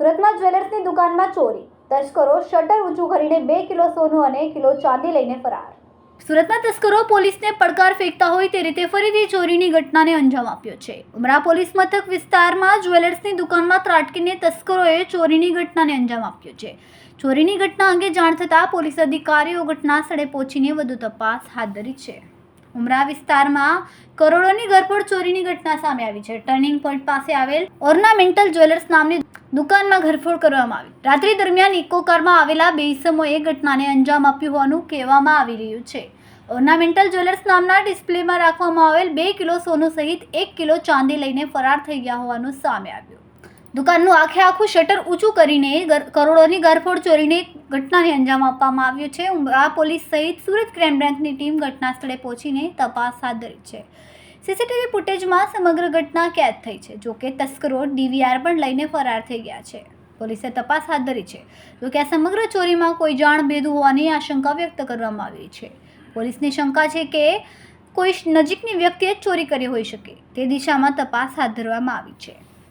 સુરતમાં જ્વેલર્સની દુકાનમાં ચોરી. તસ્કરો શટર ઊંચું કરીને બે કિલો સોનું અને કિલો ચાંદી લઈને ફરાર. સુરતના તસ્કરો પોલીસને પડકાર ફેંકતા હોય તે રીતે ફરીથી ચોરીની ઘટનાને અંજામ આપ્યો છે. ઉમરા પોલીસ મથક વિસ્તારમાં જ્વેલર્સની દુકાનમાં ત્રાટકીને તસ્કરોએ ચોરીની ઘટનાને અંજામ આપ્યો છે. ચોરીની ઘટના અંગે જાણ થતાં પોલીસ અધિકારીઓ ઘટના સ્થળે પહોંચીને વધુ તપાસ હાથ ધરી છે. ઉમરા વિસ્તારમાં કરોડોની ઘરફોડ ચોરીની ઘટના સામે આવી છે. ટર્નિંગ પોઈન્ટ પાસે આવેલ ઓર્નામેન્ટલ જ્વેલર્સ નામની દુકાનમાં ઘરફોડ કરવામાં આવી. રાત્રિ દરમિયાન ઇકો કારમાં આવેલા બે ઇસમોએ ઘટનાને અંજામ આપ્યું હોવાનું કહેવામાં આવી રહ્યું છે. ઓર્નામેન્ટલ જ્વેલર્સ નામના ડિસ્પ્લેમાં રાખવામાં આવેલ બે કિલો સોનું સહિત એક કિલો ચાંદી લઈને ફરાર થઈ ગયા હોવાનું સામે આવ્યું. દુકાનનું આખે આખું શટર ઊંચું કરીને કરોડોની ગરફોડ ચોરીને ઘટનાને અંજામ આપવામાં આવ્યો છે. આ પોલીસ સહિત સુરત ક્રાઇમ બ્રાન્ચની ટીમ ઘટના સ્થળે પહોંચીને તપાસ હાથ ધરી છે. સીસીટીવી ફૂટેજમાં સમગ્ર ઘટના કેદ થઈ છે જોકે તસ્કરો ડીવીઆર પણ લઈને ફરાર થઈ ગયા છે. પોલીસે તપાસ હાથ ધરી છે જોકે આ સમગ્ર ચોરીમાં કોઈ જાણ ભેદું હોવાની આશંકા વ્યક્ત કરવામાં આવી છે. પોલીસની શંકા છે કે કોઈ નજીકની વ્યક્તિએ ચોરી કરી હોઈ શકે, તે દિશામાં તપાસ હાથ ધરવામાં આવી છે.